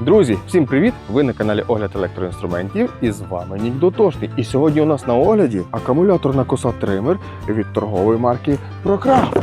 Друзі, всім привіт! Ви на каналі Огляд електроінструментів і з вами Нік Дотошний. І сьогодні у нас на огляді акумуляторна коса тример від торгової марки out.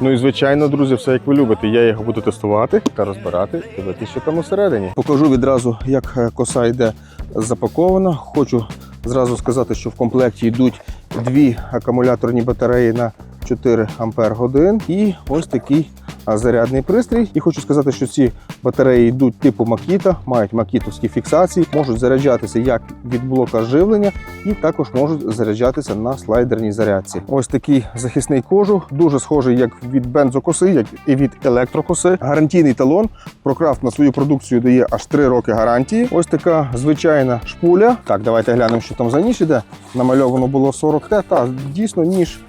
Ну і звичайно, друзі, все як ви любите. Я його буду тестувати та розбирати, дивитися, що там усередині. Покажу відразу, як е, коса йде запакована. Хочу зразу сказати, що в комплекті йдуть дві акумуляторні батареї на 4 ампер годин. І ось такий зарядний пристрій. І хочу сказати, що ці батареї йдуть типу Макіта, мають макітовські фіксації, можуть заряджатися як від блока живлення, і також можуть заряджатися на слайдерній зарядці. Ось такий захисний кожух, дуже схожий як від бензокоси, як і від електрокоси. Гарантійний талон. Прокрафт на свою продукцію дає аж 3 роки гарантії. Ось така звичайна шпуля. Так, давайте глянемо, що там за ніж іде. Намальовано було 40 Т. Та дійсно ніж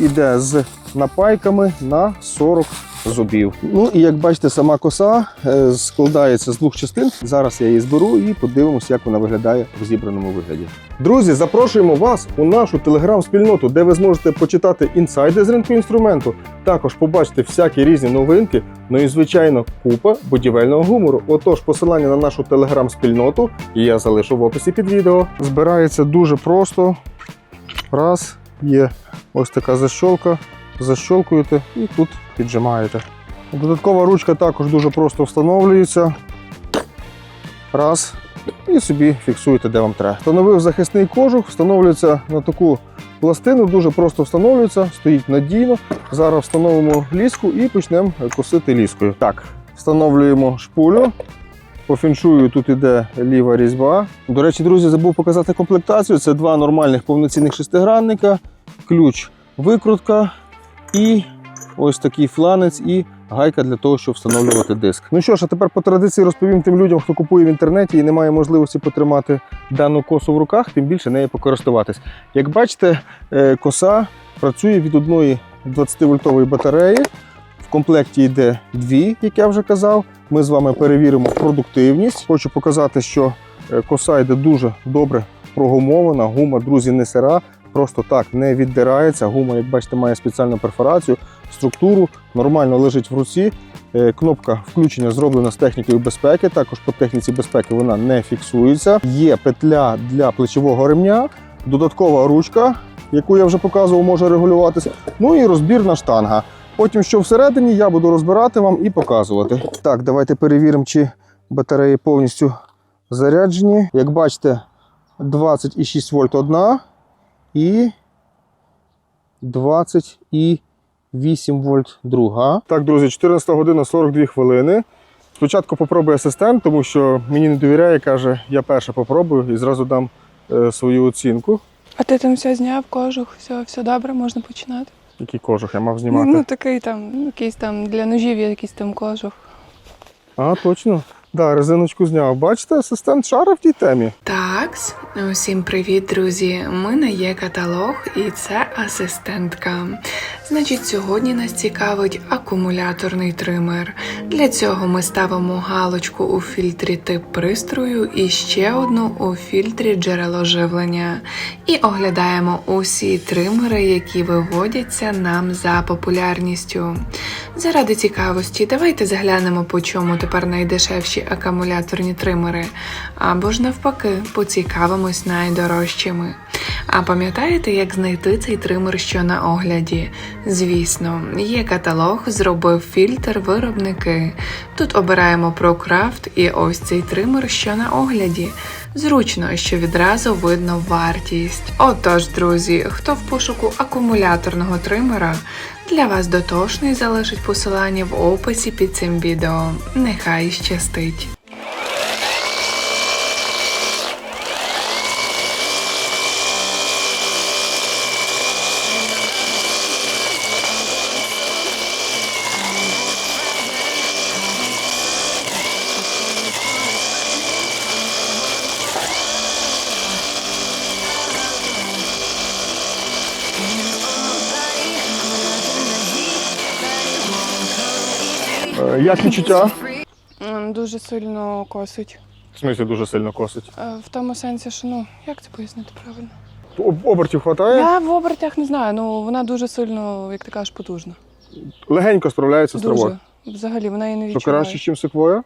іде з напайками на 40 зубів. Ну і як бачите, сама коса е, складається з двох частин. Зараз я її зберу і подивимося, як вона виглядає в зібраному вигляді. Друзі, запрошуємо вас у нашу телеграм-спільноту, де ви зможете почитати інсайди з ринку інструменту, також побачити всякі різні новинки. Ну і звичайно, купа будівельного гумору. Отож, посилання на нашу телеграм-спільноту я залишу в описі під відео. Збирається дуже просто. Раз, є ось така защолка. Защолкуєте і тут піджимаєте. Додаткова ручка також дуже просто встановлюється. Раз. І собі фіксуєте, де вам треба. Встановив захисний кожух, встановлюється на таку пластину, дуже просто встановлюється, стоїть надійно. Зараз встановимо ліску і почнемо косити ліскою. Так, встановлюємо шпулю. По фіншую тут іде ліва різьба. До речі, друзі, забув показати комплектацію. Це два нормальних повноцінних шестигранника, ключ викрутка і ось такий фланець і гайка для того, щоб встановлювати диск. Ну що ж, а тепер по традиції розповім тим людям, хто купує в інтернеті і не має можливості потримати дану косу в руках, тим більше нею покористуватись. Як бачите, е, коса працює від одної 20-вольтової батареї. В комплекті йде дві, як я вже казав. Ми з вами перевіримо продуктивність. Хочу показати, що е, коса йде дуже добре прогумована. Гума, друзі, не сира, просто так не віддирається. Гума, як бачите, має спеціальну перфорацію, структуру, нормально лежить в руці. Е, Кнопка включення зроблена з технікою безпеки. Також по техніці безпеки вона не фіксується. Є петля для плечового ремня, додаткова ручка, яку я вже показував, може регулюватися. Ну і розбірна штанга. Потім, що всередині, я буду розбирати вам і показувати. Так, давайте перевіримо, чи батареї повністю заряджені. Як бачите, 26 вольт одна і 28 вольт друга. Так, друзі, 14 година 42 хвилини. Спочатку попробую асистент, тому що мені не довіряє, каже, я перше попробую і зразу дам е, свою оцінку. А ти там все зняв, кожух, все, все добре, можна починати. Який кожух я мав знімати. Ну, такий там, ну, якийсь там для ножів є якийсь там кожух. А, точно. Да, резиночку зняв. Бачите, асистент шара в тій темі. Такс, усім привіт, друзі! Ми на є каталог і це асистентка. Значить, сьогодні нас цікавить акумуляторний тример. Для цього ми ставимо галочку у фільтрі тип пристрою і ще одну у фільтрі джерело живлення. І оглядаємо усі тримери, які виводяться нам за популярністю. Заради цікавості, давайте заглянемо, по чому тепер найдешевші акумуляторні тримери, або ж навпаки, поцікавимось найдорожчими. А пам'ятаєте, як знайти цей тример, що на огляді? Звісно, є каталог, зробив фільтр виробники. Тут обираємо ProCraft і ось цей тример, що на огляді. Зручно, що відразу видно вартість. Отож, друзі, хто в пошуку акумуляторного тримера, для вас дотошний залишить посилання в описі під цим відео. Нехай щастить! Як відчуття? М, Дуже сильно косить. В смислі дуже сильно косить. Е, В тому сенсі, що ну, як це пояснити правильно? Об- Обертів хватає, Я в обертях не знаю, ну вона дуже сильно, як ти кажеш, потужна. легенько справляється з травою. Дуже. Взагалі, вона її не То відчуває. краще, ніж секвоя.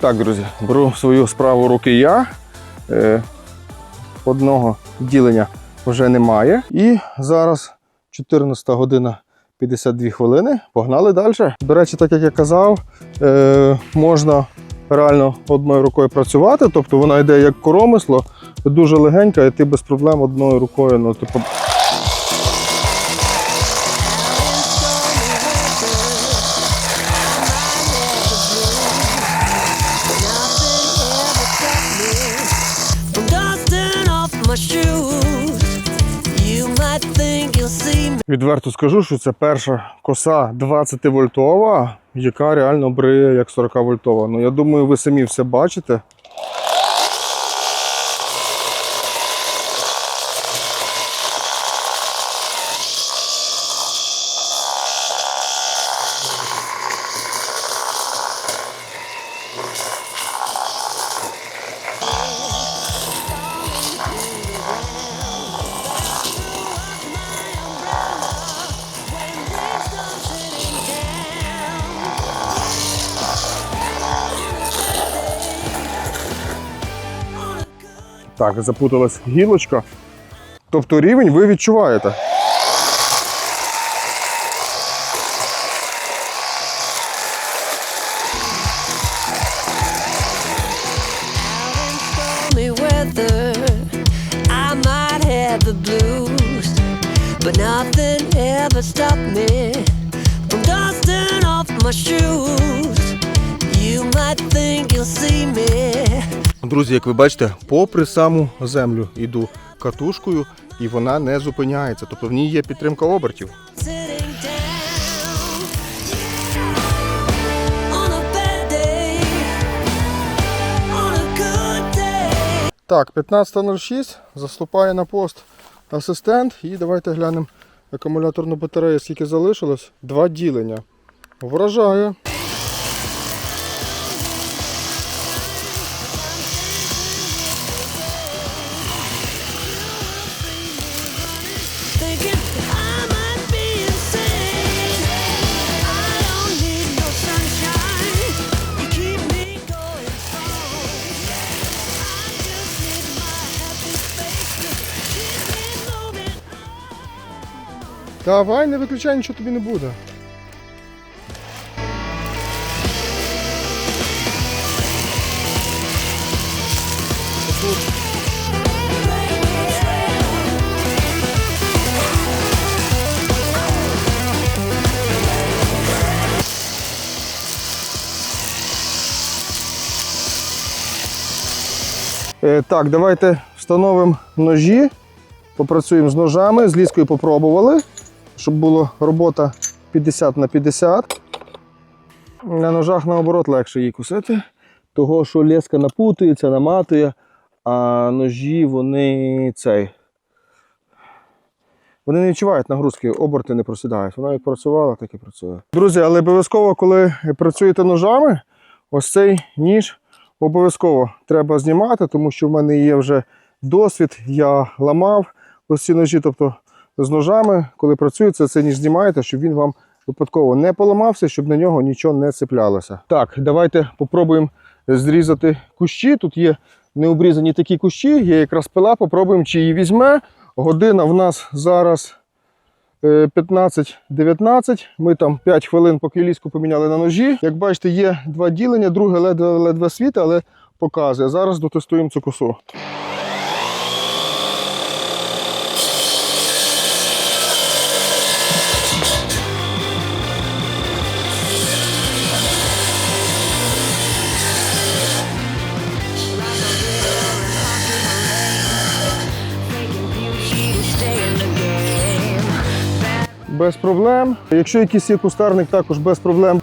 Так, друзі, беру свою справу руки я. Е, одного ділення вже немає. І зараз 14 година 52 хвилини. Погнали далі. До речі, так як я казав, е, можна реально одною рукою працювати, тобто вона йде як коромисло, дуже легенька, і ти без проблем одною рукою. Ну, типу, Відверто скажу, що це перша коса 20 вольтова, яка реально бриє як 40 вольтова. Ну я думаю, ви самі все бачите. Так, запуталась гілочка. Тобто рівень ви відчуваєте. Друзі, як ви бачите, попри саму землю йду катушкою, і вона не зупиняється. Тобто в ній є підтримка обертів. Так, 15.06 заступає на пост асистент. І давайте глянемо акумуляторну батарею, скільки залишилось. Два ділення. Вражає. Давай, не виключай, нічого тобі не буде. Е, Так, давайте встановимо ножі, попрацюємо з ножами, з ліскою попробували, щоб була робота 50 на 50. На ножах наоборот легше її кусити, того що леска напутується, наматує, а ножі вони цей. Вони не відчувають нагрузки, оберти не просідають. Вона як працювала, так і працює. Друзі, але обов'язково, коли працюєте ножами, ось цей ніж обов'язково треба знімати, тому що в мене є вже досвід, я ламав ось ці ножі, тобто з ножами, коли працюєте, цей ніж знімаєте, щоб він вам випадково не поламався, щоб на нього нічого не цеплялося. Так, давайте попробуємо зрізати кущі. Тут є необрізані такі кущі, є якраз пила, попробуємо, чи її візьме. Година в нас зараз е, 15-19. Ми там 5 хвилин, поки ліску поміняли на ножі. Як бачите, є два ділення, друге ледве, ледве світ, але показує. Зараз дотестуємо цю косу. Без проблем. Якщо якийсь є кустарник, також без проблем.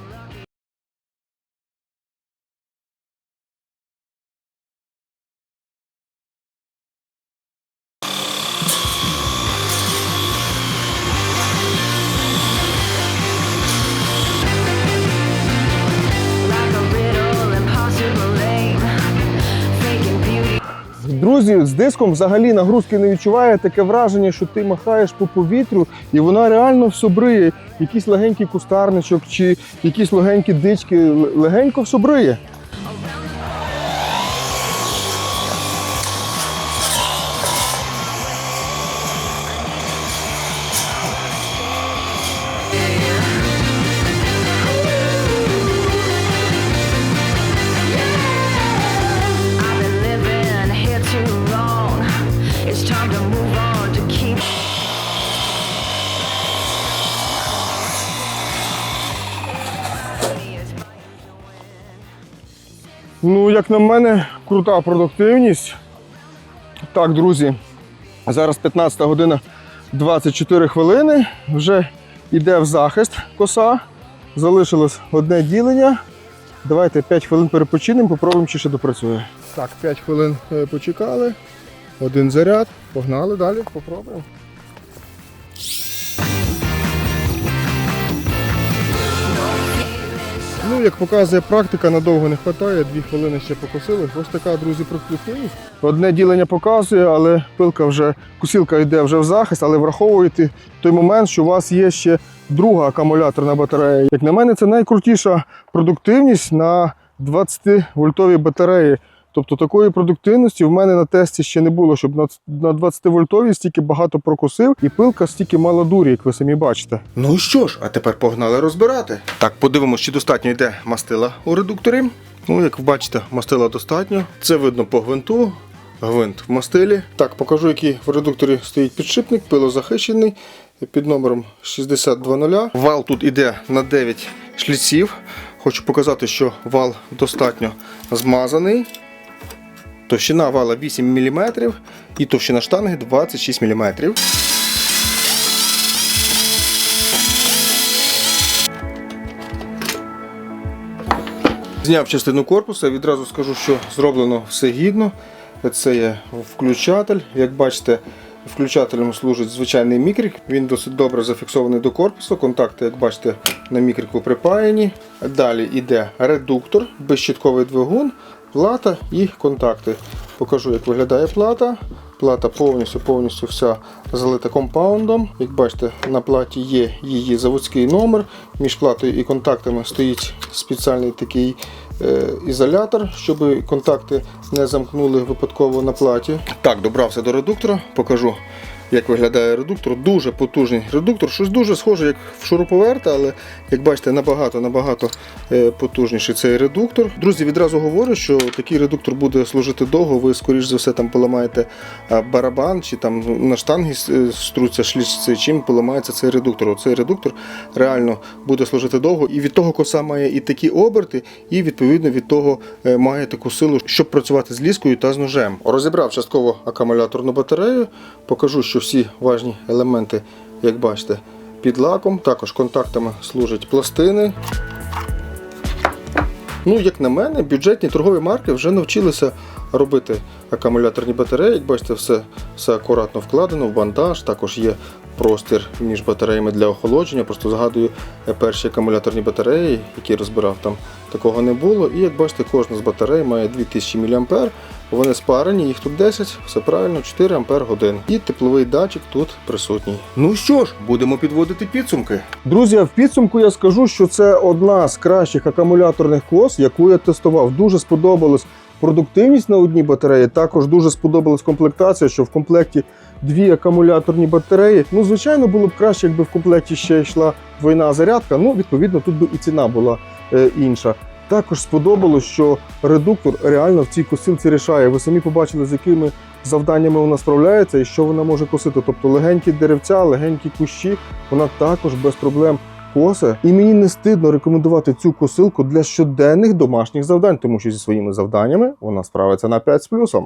Друзі, з диском взагалі нагрузки не відчуває таке враження, що ти махаєш по повітрю, і вона реально всобриє. Якийсь легенький кустарничок чи якісь легенькі дички, легенько все Ну, як на мене, крута продуктивність. Так, друзі, зараз 15 година 24 хвилини. Вже йде в захист коса. Залишилось одне ділення. Давайте 5 хвилин перепочинемо, попробуємо, чи ще допрацює. Так, 5 хвилин е, почекали. Один заряд. Погнали далі, попробуємо. Ну, як показує практика, надовго не вистачає, дві хвилини ще покосили. Ось така, друзі, продуктивність. Одне ділення показує, але пилка вже, кусілка йде вже в захист, але враховуєте той момент, що у вас є ще друга акумуляторна батарея. Як на мене, це найкрутіша продуктивність на 20-вольтовій батареї. Тобто такої продуктивності в мене на тесті ще не було, щоб на- на 20 вольтовій стільки багато прокусив, і пилка стільки мала дурі, як ви самі бачите. Ну що ж, а тепер погнали розбирати. Так, подивимося, чи достатньо йде мастила у редукторі. Ну, як ви бачите, мастила достатньо. Це видно по гвинту. Гвинт в мастилі. Так, покажу, який в редукторі стоїть підшипник, пилозахищений під номером 6020. Вал тут іде на 9 шліців. Хочу показати, що вал достатньо змазаний. Товщина вала 8 мм і товщина штанги 26 мм. Зняв частину корпуса, відразу скажу, що зроблено все гідно. Це є включатель. Як бачите, включателем служить звичайний мікрик. Він досить добре зафіксований до корпусу. Контакти, як бачите, на мікрику припаяні. Далі йде редуктор, безщітковий двигун, плата і контакти. Покажу, як виглядає плата. Плата повністю повністю вся залита компаундом. Як бачите, на платі є її заводський номер. Між платою і контактами стоїть спеціальний такий е, ізолятор, щоб контакти не замкнули випадково на платі. Так, добрався до редуктора, покажу. Як виглядає редуктор, дуже потужний редуктор, щось дуже схоже, як в шуруповерта, але як бачите, набагато набагато е, потужніший цей редуктор. Друзі, відразу говорю, що такий редуктор буде служити довго. Ви, скоріш за все, там поламаєте барабан чи там на штанги е, струться шліци, чим поламається цей редуктор. Цей редуктор реально буде служити довго, і від того коса має і такі оберти, і відповідно від того е, має таку силу, щоб працювати з ліскою та з ножем. Розібрав частково акумуляторну батарею, покажу, що всі важні елементи, як бачите, під лаком. Також контактами служать пластини. Ну, як на мене, бюджетні торгові марки вже навчилися робити акумуляторні батареї. Як бачите, все, все акуратно вкладено в бандаж. Також є простір між батареями для охолодження. Просто згадую е, перші акумуляторні батареї, які розбирав там. Такого не було. І як бачите, кожна з батарей має 2000 мА. Вони спарені, їх тут 10, все правильно, 4 Ампер годин. І тепловий датчик тут присутній. Ну що ж, будемо підводити підсумки. Друзі, в підсумку я скажу, що це одна з кращих акумуляторних кос, яку я тестував. Дуже сподобалась продуктивність на одній батареї. Також дуже сподобалась комплектація, що в комплекті дві акумуляторні батареї. Ну, звичайно, було б краще, якби в комплекті ще йшла двойна зарядка. Ну, відповідно, тут би і ціна була е, інша. Також сподобалось, що редуктор реально в цій косилці рішає. Ви самі побачили, з якими завданнями вона справляється і що вона може косити. Тобто легенькі деревця, легенькі кущі, вона також без проблем косе. І мені не стидно рекомендувати цю косилку для щоденних домашніх завдань, тому що зі своїми завданнями вона справиться на 5 з плюсом.